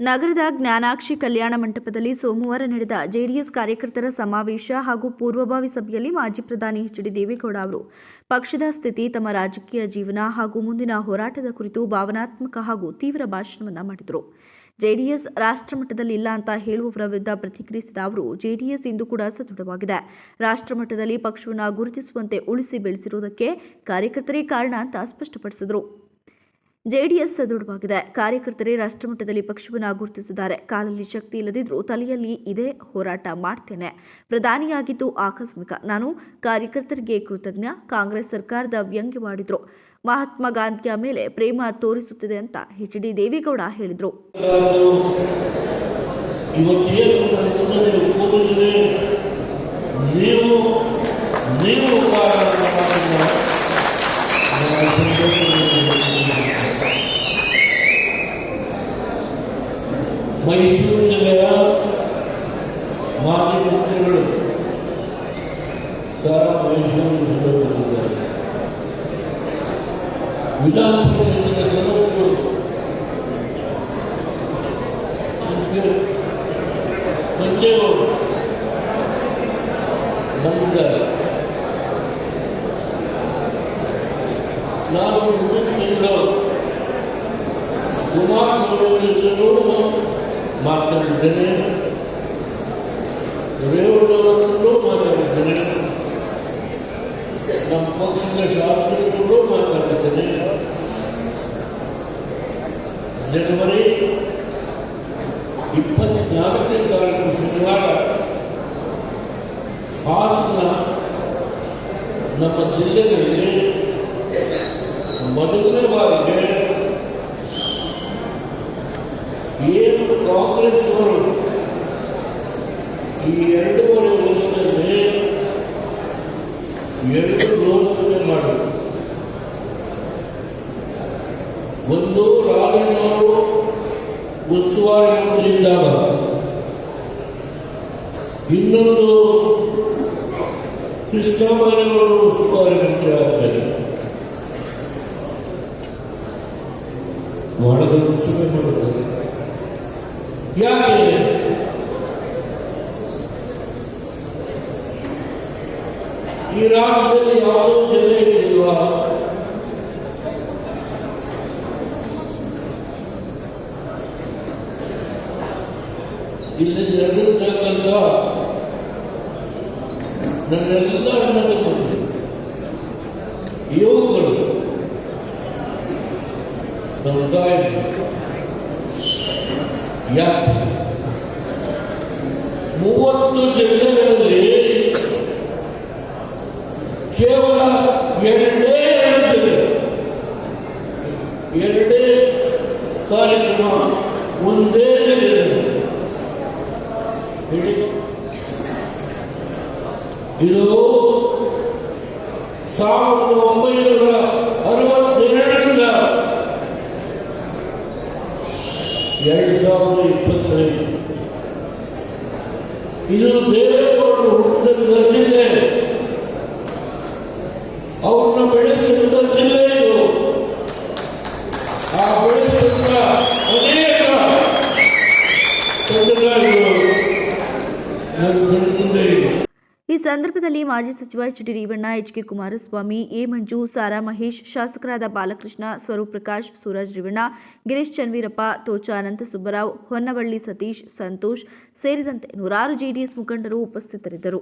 ನಗರದ ಜ್ಞಾನಾಕ್ಷಿ ಕಲ್ಯಾಣ ಮಂಟಪದಲ್ಲಿ ಸೋಮವಾರ ನಡೆದ ಜೆಡಿಎಸ್ ಕಾರ್ಯಕರ್ತರ ಸಮಾವೇಶ ಹಾಗೂ ಪೂರ್ವಭಾವಿ ಸಭೆಯಲ್ಲಿ ಮಾಜಿ ಪ್ರಧಾನಿ ಎಚ್ ಡಿ ದೇವೇಗೌಡ ಅವರು. ಪಕ್ಷದ ಸ್ಥಿತಿ, ತಮ್ಮ ರಾಜಕೀಯ ಜೀವನ ಹಾಗೂ ಮುಂದಿನ ಹೋರಾಟದ ಕುರಿತು ಭಾವನಾತ್ಮಕ ಹಾಗೂ ತೀವ್ರ ಭಾಷಣವನ್ನ ಮಾಡಿದರು. ಜೆಡಿಎಸ್ ರಾಷ್ಟ್ರಮಟ್ಟದಲ್ಲಿ ಇಲ್ಲ ಅಂತ ಹೇಳುವವರ ವಿರುದ್ಧ ಪ್ರತಿಕ್ರಿಯಿಸಿದ ಅವರು, ಜೆಡಿಎಸ್ ಇಂದು ಕೂಡ ಸದೃಢವಾಗಿದೆ. ರಾಷ್ಟ್ರಮಟ್ಟದಲ್ಲಿ ಪಕ್ಷವನ್ನು ಗುರುತಿಸುವಂತೆ ಉಳಿಸಿ ಬೆಳೆಸಿರುವುದಕ್ಕೆ ಕಾರ್ಯಕರ್ತರೇ ಕಾರಣ ಅಂತ ಸ್ಪಷ್ಟಪಡಿಸಿದರು. ಜೆಡಿಎಸ್ ಸದೃಢವಾಗಿದೆ. ಕಾರ್ಯಕರ್ತರೇ ರಾಷ್ಟ್ರಮಟ್ಟದಲ್ಲಿ ಪಕ್ಷವನ್ನು ಗುರುತಿಸಿದ್ದಾರೆ. ಕಾಲಲ್ಲಿ ಶಕ್ತಿ ಇಲ್ಲದಿದ್ರೂ ತಲೆಯಲ್ಲಿ ಇದೇ ಹೋರಾಟ ಮಾಡ್ತೇನೆ. ಪ್ರಧಾನಿಯಾಗಿದ್ದು ಆಕಸ್ಮಿಕ. ನಾನು ಕಾರ್ಯಕರ್ತರಿಗೆ ಕೃತಜ್ಞ. ಕಾಂಗ್ರೆಸ್ ಸರ್ಕಾರದ ವ್ಯಂಗ್ಯವಾಡಿದ್ರು ಮಹಾತ್ಮ ಗಾಂಧಿಯ ಮೇಲೆ ಪ್ರೇಮ ತೋರಿಸುತ್ತಿದೆ ಅಂತ ಎಚ್ ಡಿ ದೇವೇಗೌಡ ಹೇಳಿದರು. ನೀವು ಮೈಸೂರು ಜಿಲ್ಲೆಯ ಮಾಜಿ ಮಂತ್ರಿಗಳು ಸರ ಮೈಸೂರು ಜಿಲ್ಲೆ ಬಂದಿದ್ದಾರೆ ವಿಧಾನ ಪರಿಷತ್ತಿನ ಸದಸ್ಯರು ಮಂಜೇಗೌಡ ಬಂದಿದ್ದಾರೆ ನಾನು ಮುಂದಿನ ತಿಂಗಳು ಕುಮಾರಸ್ವಾಮಿ ಜೊತೆಗೂ ಮಾತನಾಡಿದ್ದೇನೆ ರೇವಣ್ಣವರಲ್ಲೂ ಮಾತಾಡಿದ್ದೇನೆ ನಮ್ಮ ಪಕ್ಷದ ಶಾಸಕರುಗಳು ಮಾತಾಡಿದ್ದೇನೆ ಜನವರಿ ಇಪ್ಪತ್ನಾಲ್ಕನೇ ತಾರೀಕು ಶನಿವಾರ ಹಾಸನ ನಮ್ಮ ಜಿಲ್ಲೆಗಳಲ್ಲಿ ಮೊದಲನೇ ಬಾರಿಗೆ ಕಾಂಗ್ರೆಸ್ನವರು ಈ ಎರಡೂವರೆ ವರ್ಷದಲ್ಲಿ ಎರಡು ಲೋಕಸಭೆ ಮಾಡಿದ್ರು ಒಂದು ರಾಜಣ್ಣವರು ಉಸ್ತುವಾರಿ ಮಂತ್ರಿ ಇದ್ದಾಗ ಇನ್ನೊಂದು ಕೃಷ್ಣಮಾನವರು ಉಸ್ತುವಾರಿ ಮಂತ್ರಿ ಆದ್ಮೇಲೆ ಮಾಡಬೇಕು ಸಭೆ ಮಾಡಿದ್ದಾರೆ ಯಾಕೆ ಈ ರಾಜ್ಯದಲ್ಲಿ ಯಾವುದೋ ಜಿಲ್ಲೆ ಇಲ್ವಾ ಇಲ್ಲಿ ನಡೆದಿರ್ತಕ್ಕಂಥ ನನ್ನೆಲ್ಲ ಅಣ್ಣತಮ್ಮರು ಯುವಕರು ನಮ್ಮ ತಾಯಿ ಯಾಕೆ ಮೂವತ್ತು ಜಿಲ್ಲೆಗಳಲ್ಲಿ ಕೇವಲ ಎರಡೇ ಎರಡು ಜಿಲ್ಲೆ ಎರಡೇ ಕಾರ್ಯಕ್ರಮ ಒಂದೇ ಜಿಲ್ಲೆಯಲ್ಲಿ ಹೇಳಿ ಇದು ಸಾವಿರದ ಒಂಬೈನೂರ ಎರಡು ಸಾವಿರದ ಇಪ್ಪತ್ತೈದು. ಇದು ದೇವೇಗೌಡರು ಹುಟ್ಟಿದಂಥ ಜಿಲ್ಲೆ. ಅವ್ರನ್ನ ಬೆಳೆಸಿದಂಥ ಜಿಲ್ಲೆ ಇದು ಆ ಬೆಳೆಸಿದಂಥ ಅನೇಕ ತಂತ್ರಗಾರಿಗಳು ನನ್ನ ಕಣ್ಣು ಮುಂದೆ ಇದೆ ಈ ಸಂದರ್ಭದಲ್ಲಿ ಮಾಜಿ ಸಚಿವ H D Revanna H K Kumaraswamy, A. Manju, Sara Mahesh, ಶಾಸಕರಾದ ಬಾಲಕೃಷ್ಣ ಸ್ವರೂಪ್ ಪ್ರಕಾಶ್ ಸೂರಜ್ ರೇವಣ್ಣ, ಗಿರೀಶ್ ಚನ್ವೀರಪ್ಪ ತೋಚ ಅನಂತ ಸುಬ್ಬರಾವ್, ಹೊನ್ನವಳ್ಳಿ ಸತೀಶ್, ಸಂತೋಷ್ ಸೇರಿದಂತೆ ನೂರಾರು ಜೆಡಿಎಸ್ ಮುಖಂಡರು ಉಪಸ್ಥಿತರಿದ್ದರು.